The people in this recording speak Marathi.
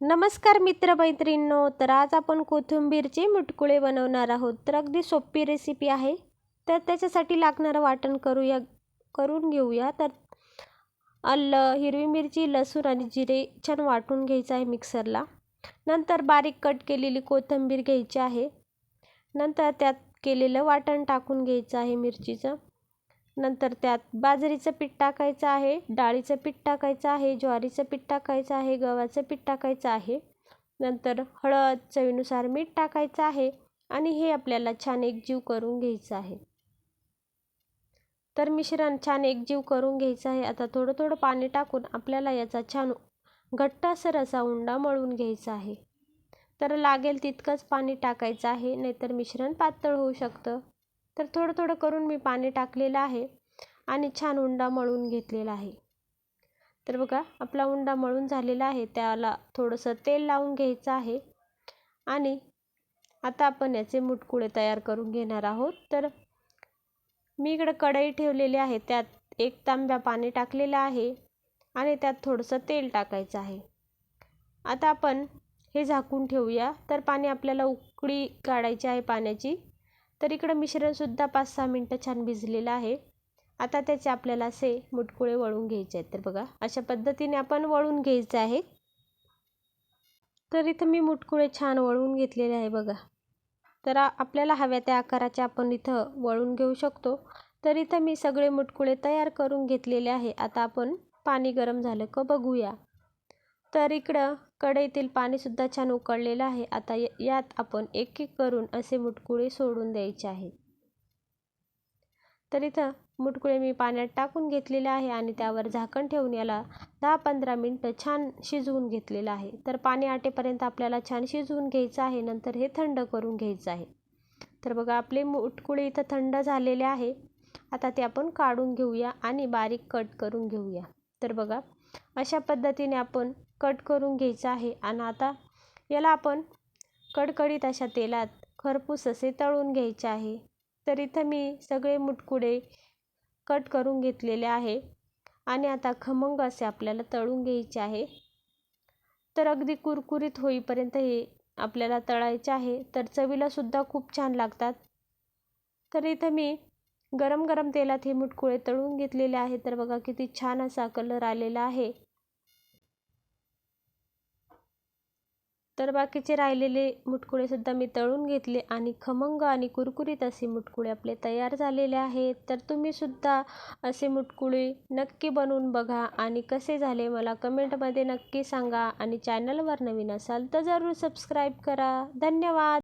नमस्कार मित्रमैत्रिणींनो तर आज आपण कोथिंबीरचे मुटकुळे बनवणार आहोत. तर अगदी सोपी रेसिपी आहे. तर त्याच्यासाठी लागणारं वाटण करूया करून घेऊया. तर अल्लं हिरवी मिरची लसूण आणि जिरे छान वाटून घ्यायचं आहे मिक्सरला नंतर बारीक कट केलेली कोथिंबीर घ्यायची आहे. नंतर त्यात केलेलं वाटण टाकून घ्यायचं आहे मिरचीचं. नंतर त्यात बाजरीचं पीठ टाकायचं आहे डाळीचं पीठ टाकायचं आहे ज्वारीचं पीठ टाकायचं आहे गव्हाचं पीठ टाकायचं आहे. नंतर हळद चवीनुसार मीठ टाकायचं आहे आणि हे आपल्याला छान एकजीव करून घ्यायचं आहे. तर मिश्रण छान एकजीव करून घ्यायचं आहे. आता थोडं थोडं पाणी टाकून आपल्याला याचा छान घट्टसर असा उंडा मळून घ्यायचा आहे. तर लागेल तितकंच पाणी टाकायचं आहे नाहीतर मिश्रण पातळ होऊ शकतं. तर थोडं थोडं करून मी पाणी टाकलेलं आहे आणि छान उंडा मळून घेतलेला आहे. तर बघा आपला उंडा मळून झालेला आहे. त्याला थोडंसं तेल लावून घ्यायचं आहे आणि आता आपण याचे मुटकुळे तयार करून घेणार आहोत. तर मी इकडं कढई ठेवलेली आहे. त्यात एक तांब्या पाणी टाकलेलं आहे आणि त्यात थोडंसं तेल टाकायचं आहे. आता आपण हे झाकून ठेवूया. तर पाणी आपल्याला उकळी काढायची आहे पाण्याची. तर इकडं मिश्रणसुद्धा पाच सहा मिनटं छान भिजलेलं आहे. आता त्याचे आपल्याला असे मुटकुळे वळून घ्यायचे आहेत. तर बघा अशा पद्धतीने आपण वळून घ्यायचं आहे. तर इथं मी मुटकुळे छान वळून घेतलेले आहे बघा. तर आपल्याला हव्या त्या आकाराचे आपण इथं वळून घेऊ शकतो. तर इथं मी सगळे मुटकुळे तयार करून घेतलेले आहे. आता आपण पाणी गरम झालं का बघूया. तर इकडं कढईतील पाणीसुद्धा छान उकळलेलं आहे. आता यात आपण एक एक करून असे मुटकुळे सोडून द्यायचे आहे तर इथं मुटकुळे मी पाण्यात टाकून घेतलेले आहे आणि त्यावर झाकण ठेवून याला दहा पंधरा मिनटं छान शिजवून घेतलेलं आहे. तर पाणी आटेपर्यंत आपल्याला छान शिजवून घ्यायचं आहे. नंतर हे थंड करून घ्यायचं आहे. तर बघा आपले मुटकुळे इथं थंड झालेले आहे. आता ते आपण काढून घेऊया आणि बारीक कट करून घेऊया. तर बघा अशा पद्धतीने आपण कट करून घ्यायचं आहे. आणि आता याला आपण कडकडीत अशा तेलात खरपूस असे तळून घ्यायचे आहे. तर इथं मी सगळे मुटकुडे कट करून घेतलेले आहे. आणि आता खमंग असे आपल्याला तळून घ्यायचे आहे. तर अगदी कुरकुरीत होईपर्यंत हे आपल्याला तळायचे आहे. तर चवीलासुद्धा खूप छान लागतात. तर इथं मी गरम गरम तेलात हे मुटकुळे तळून घेतलेले आहे तर बघा किती छान असा कलर आलेला आहे. तर बाकीचे राहिलेले मुटकुळेसुद्धा मी तळून घेतले आणि खमंग आणि कुरकुरीत असे मुटकुळे आपले तयार झालेले आहेत. तर तुम्ही सुद्धा असे मुटकुळे नक्की बनवून बघा आणि कसे झाले मला कमेंटमध्ये नक्की सांगा आणि चॅनलवर नवीन असाल तर जरूर सबस्क्राईब करा. धन्यवाद!